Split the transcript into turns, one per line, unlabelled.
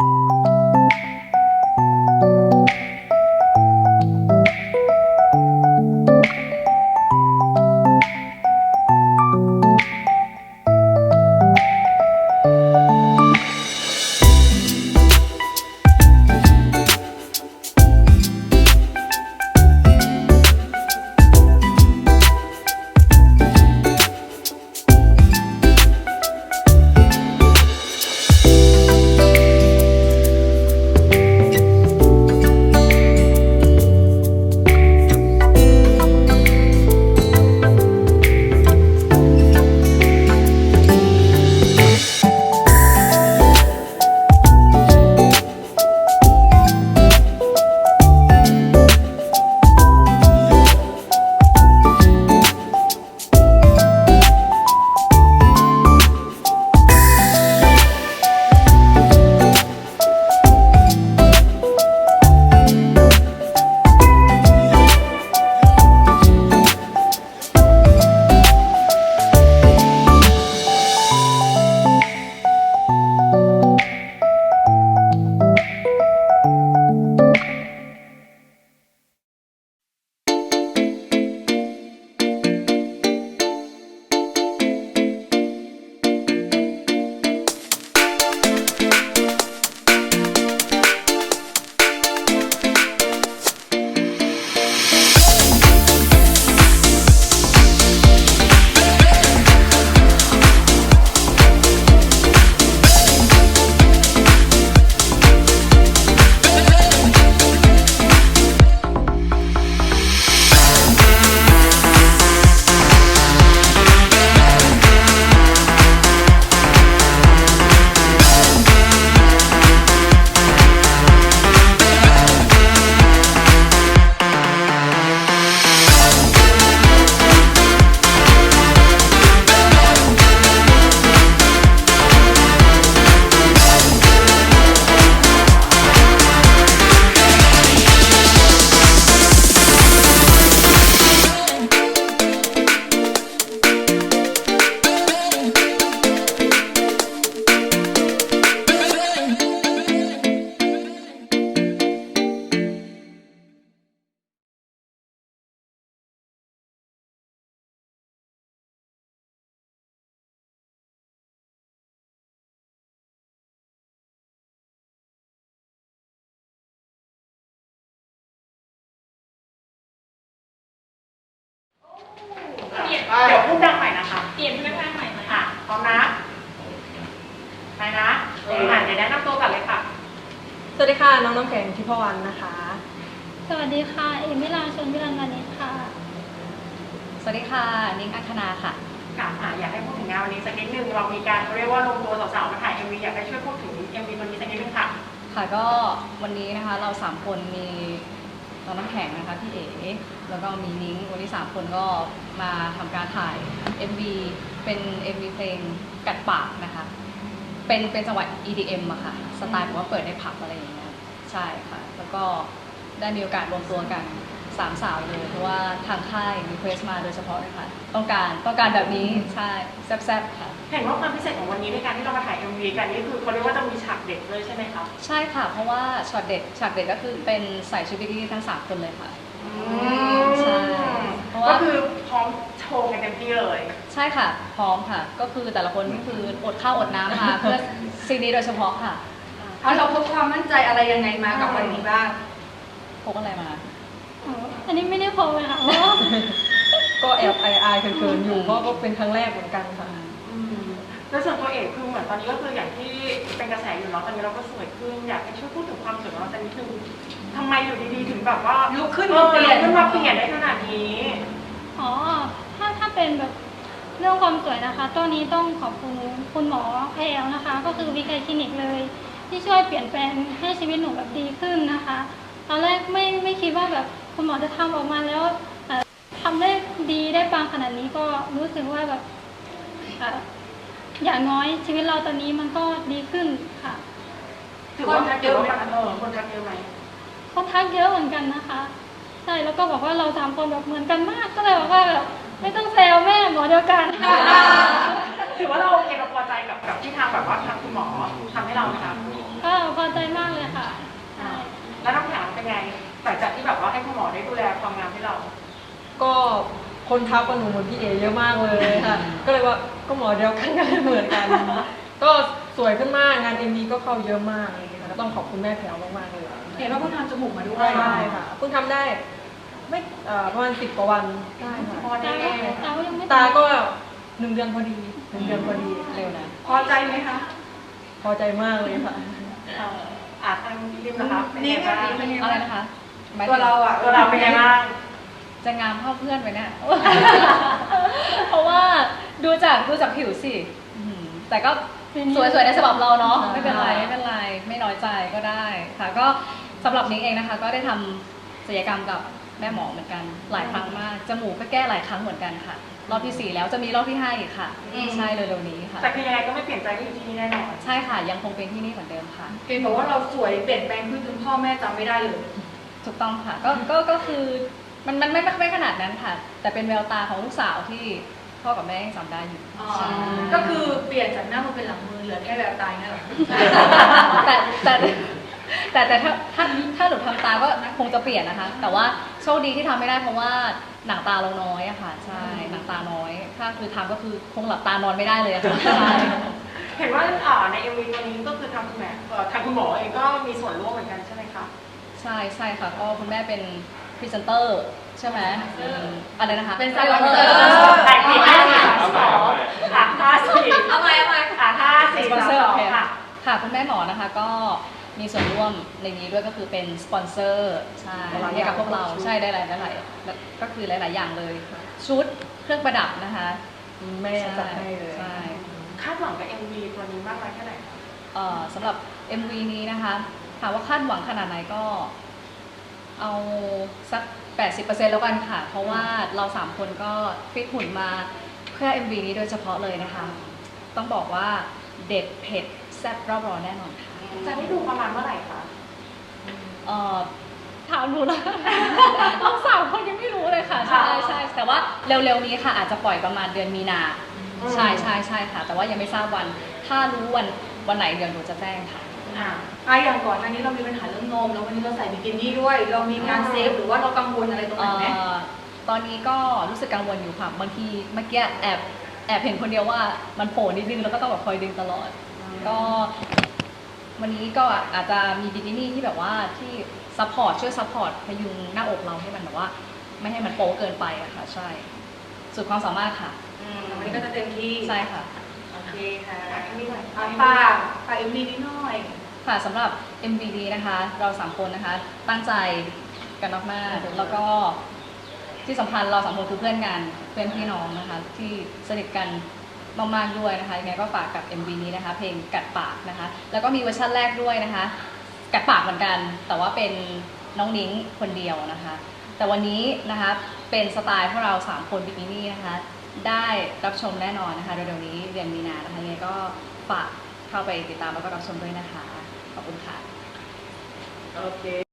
Thank you. เปลี่ยน
เดี๋ยวพูดดังใหม่นะคะ
เปลี่ยนพนักงานใหม่ไหม
อะพร้อมนะไปนะอ่านเดี๋ยวแนะนำตัวกันเลยค่ะ
สวัสดีค่ะ น้องน้ำแข็งทิพวรรณนะคะ
สวัสดีค่ะ เอมิลาชนวิรันวานิชค่ะ
สวัสดีค่ะ นิ้งอัคณาค่ะ
ค่ะอะอยากให้พูดถึงงานวันนี้สักนิดนึง เรามีการเรียกว่ารวมตัวสาวๆมาถ่าย MV อยากให้ช่วยพูดถึง MV ตัวนี้สักนิดนึงค่ะ
ค่ะก็วันนี้นะคะเราสามคนมี น้องน้ำแข็งนะคะพี่เอ๋แล้วก็มีนิ้งวันนี้สามคนก็มาทำการถ่าย MV เป็น MV เพลงกัดปากนะคะ เป็นเป็นจังหวะ EDM อะค่ะ สไตล์แบบว่าเปิดในผับอะไรอย่างเงี้ยใช่ค่ะ แล้วก็ได้มีโอกาสรวมตัวกัน สามสาวเลย เพราะว่าทางค่ายมีเควสมาโดยเฉพาะเลยค่ะ ต้องการต้องการแบบนี้ใช่แซ่บๆค่ะ
เห็นว่าความพิเศษของวันนี้ในการที่เรามาถ่าย MV กันนี่คือเขาเรียกว่าจะมีฉากเด็ดเลยใช่ไหมคะ
ใช่ค่ะ เพราะว่าช็อตเด็ดฉากเด็ดก็คือเป็นใส่ชุดบิกินี่ทั้งสามคนเลยค่ะ
อืม
ใช่เพราะว่า
ก็คือพร้อมโชว์กันเต็มที่เลย
ใช่ค่ะ พร้อมค่ะ ก็คือแต่ละคนก็คืออดข้าวอดน้ำมา เพื่อซีนนี้โดยเฉพาะค่ะ
เอาเราพกความมั่นใจอะไรยังไงมากับวันนี้บ้าง
พกอะไรมา
อ๋ออันนี้ไม่ได้โพลเลยค่ะเพราะว่า
ก็แอบอายอายเขินๆอยู่เพราะก็เป็นครั้งแรกเหมือนกันค่ะ
อืมแล้วส่วนตัวเอกคือเหมือนตอนนี้ก็คืออย่างที่เป็นกระแสอยู่เนาะตอนนี้เราก็สวยขึ้นอยากให้ช่วยพูดถึงความสวยของเราสักนิดนึงทำไมอยู่ดีๆถึงแบบว่า
ลุกขึ้น
เออ
มาเปลี่ยน
ลุกขึ้นมาเปลี่ยนได้ขนาดนี้
อ๋อ ถ้าถ้าเป็นแบบเรื่องความสวยนะคะ ตัวนี้ต้องขอบคุณคุณหมอไอเอลนะคะ ก็คือวิกไอคลินิกเลย ที่ช่วยเปลี่ยนแปลงให้ชีวิตหนูแบบดีขึ้นนะคะ ตอนแรกไม่ไม่คิดว่าแบบ คุณหมอจะทำออกมาแล้วเอ่อทำได้ดีได้ปังขนาดนี้ก็รู้สึกว่าแบบเอ่ออย่างน้อยชีวิตเราตอนนี้มันก็ดีขึ้นค่ะ
ถือว่าทักเยอะไหมคะเออคนทักเยอะไหม
เขาทักเยอะเหมือนกันนะคะใช่แล้วก็บอกว่าเราสามคนแบบเหมือนกันมากก็เลยบอกว่าแบบไม่ต้องแซวแม่หมอเดียวกัน
ถือว่าเราโอเคเราพอใจกับกับที่ทางแบบว่าทางคุณหมอทำให้เรานะคะ
กก็พอใจมากเลยค่ะใช่
แล้วน้ำแข็งเป็นไง หลังจากที่แบบว่าให้คุณหมอได้ดูแลความงามให้เรา
ก็คนทักว่าหนูเหมือนพี่เอเยอะมากเลยค่ะ ก็เลยว่าก็หมอเดียวกันก็เลยเหมือนกัน ก็สวยขึ้นมากงานเอ็มวีก็เข้าเยอะมากอะไรอย่างเงี้ยค่ะก็ต้องขอบคุณแม่แถวมากๆเลย
เห็นว่าเพิ่งทำจมูกมาด้วย
ใช่ค่ะเพิ่งทำได้ ไม่เอ่อประมาณสิบกว่าวันได้ค่ะ
พอ
ตา
ได้
ก็ตาก็ยังไม่
ตาก็หนึ่งเดือนพอดีหนึ่งเดือนพอดี
เร็วนะ
พอใจไหมคะ
พอใจมากเลยค่ะ
เอ่ออะทางริมนะคะเป็น
นี่
ไง
ค่ะ
บ้าง
นี่เป็นไง
อะไร
บ้าง
นะคะ หมยถึง
ตัวเราอะ
ตัวเราเป็นไงบ้าง
จะงามเท่าเพื่อนไปเนี่ย เพราะว่าดูจากดูจากผิวสิอื้อหือแต่ก็สวยๆในฉบับเราเนาะ
ใช่
ไม่เป็นไรไม่เป็นไรไม่น้อยใจก็ได้ค่ะ ก็สำหรับนิ้งเองนะคะ ก็ได้ทำศัลยกรรมกับแม่หมอเหมือนกัน หลายครั้งมาก จมูกก็แก้หลายครั้งเหมือนกันค่ะ รอบที่สี่แล้วจะมีรอบที่ห้าอีกค่ะใช่เร็วๆนี้ค่ะ
แต่คือยังไงก็ไม่เปลี่ยนใจที่อยู่ที่นี่แน่นอน
ใช่ค่ะยังคงเป็นที่นี่เหมือนเดิมค่ะ
เห็นบอกว่าเราสวยเปลี่ยนแปลงขึ้นจนพ่อแม่จำไม่ได้เลย
ถูกต้องค่ะก็ก็ก็คือมันมันไม่ไม่ไม่ขนาดนั้นค่ะ แต่เป็นแววตาของลูกสาวที่พ่อกับแม่ยังจำได้อยู่ใช่
ก็คือเปลี่ยนจากหน้ามาเป็นหลังมือเหลือแค่แบบตายนั่นแหละ
แต่แต่แต่แต่ถ้าถ้าถ้าหนูทำตาก็คงจะเปลี่ยนนะคะ แต่ว่าโชคดีที่ทำไม่ได้เพราะว่าหนังตาเราน้อยอะค่ะ ใช่หนังตาน้อยถ้าคือทำก็คือคงหลับตานอนไม่ได้เลยอะค่ะใช่
เห็นว่าอ่าในเอ็มวีตัวนี้ก็คือทางคุณแม่เอ่อทางคุณหมอเองก็มีส่วนร่วมเหมือนกันใช่ไหมคะ
ใช่ใช่ค่ะก็คุณแม่เป็นพรีเซนเตอร์ใช่ไหมอืมอะไรนะคะ
เป็นสปอนเซอร์
แต่ปีห้าสี่สามสองอะห้าสี่
เอาใหม่เอาใหม่
อะห้าสี่
สปอน
สาม
เซอร์
ส
โอ
อง
เค
ค่ะ
ค่ะคุณแม่หมอนะคะก็มีส่วนร่วมในนี้ด้วยก็คือเป็นสปอนเซอร์ใช่
หลายๆ
ให้กับ
อย่าง
พวกเราใช่ได้หลายหลายๆก็คือหลาย ๆ อย่างเลย ชุดเครื่องประดับนะคะ
แม่จัดให้เลย
ใช่
คาดหวังกับเอ็มวีตัวนี้มากน้อยแค่ไหนคะ
เอ่อสำหรับ MV นี้นะคะ ถามว่าคาดหวังขนาดไหนก็ เอาสัก 80%แล้วกันค่ะ เพราะว่าเราสามคนก็ฟิตหุ่นมาเพื่อ MV นี้โดยเฉพาะเลยนะคะ ต้องบอกว่าเด็ดเผ็ดแซ่บรอบร้อนแน่นอนค่ะ
จะได้ดูประมาณเมื่อไหร่คะ
เอ่อถามหนูนะเราสามคนยังไม่รู้เลยค่ะใช่ใช่แต่ว่าเร็วๆนี้ค่ะ อาจจะปล่อยประมาณเดือนมีนาใช่ใช่ใช่ค่ะ แต่ว่ายังไม่ทราบวัน ถ้ารู้วันวันไหนเดี๋ยวหนูจะแจ้งค่ะ
อ่า
อะอย่างก่อนอันนี้เรามีปัญหาเรื่องนม แล้ววันนี้เราใส่บิกินี่ด้วย เรามีการเซฟหรือว่าเรากังวลอะไรตรงไหนไหม
เอ่อตอนนี้ก็รู้สึกกังวลอยู่ค่ะ บางทีเมื่อกี้แอบแอบเห็นคนเดียวว่ามันโผล่นิดนึงแล้วก็ต้องแบบคอยดึงตลอด ก็วันนี้ก็อาจจะมีบิกินี่ที่แบบว่าที่ซัพพอร์ตช่วยซัพพอร์ตพยุงหน้าอกเราให้มันแบบว่า ไม่ให้มันโป๊เกินไปอะค่ะ ใช่สุดความสามารถค่ะ
อืมวันนี้ก็จะเต็มที่
ใช่ค่ะ
โอเคค่ะ
อะนี่หน่อย
อะป้าป้าเอ็มดีนิดหน่อย
ค่ะสำหรับ MVD นะคะ เราสามคนนะคะตั้งใจกันมากๆแล้วก็ที่สำคัญเราสามคนคือเพื่อนกันเพื่อนพี่น้องนะคะ ที่สนิทกันมากๆด้วยนะคะยังไงก็ฝากกับ MV นี้นะคะ เพลงกัดปากนะคะ แล้วก็มีเวอร์ชันแรกด้วยนะคะ กัดปากเหมือนกัน แต่ว่าเป็นน้องนิ้งคนเดียวนะคะ แต่วันนี้นะคะเป็นสไตล์พวกเราสามคนบิกินี่นะคะ ได้รับชมแน่นอนนะคะเร็วๆนี้เดือนมีนานะคะยังไงก็ฝากเข้าไปติดตามแล้วก็รับชมด้วยนะคะ ขอบคุณค่ะ
โอเค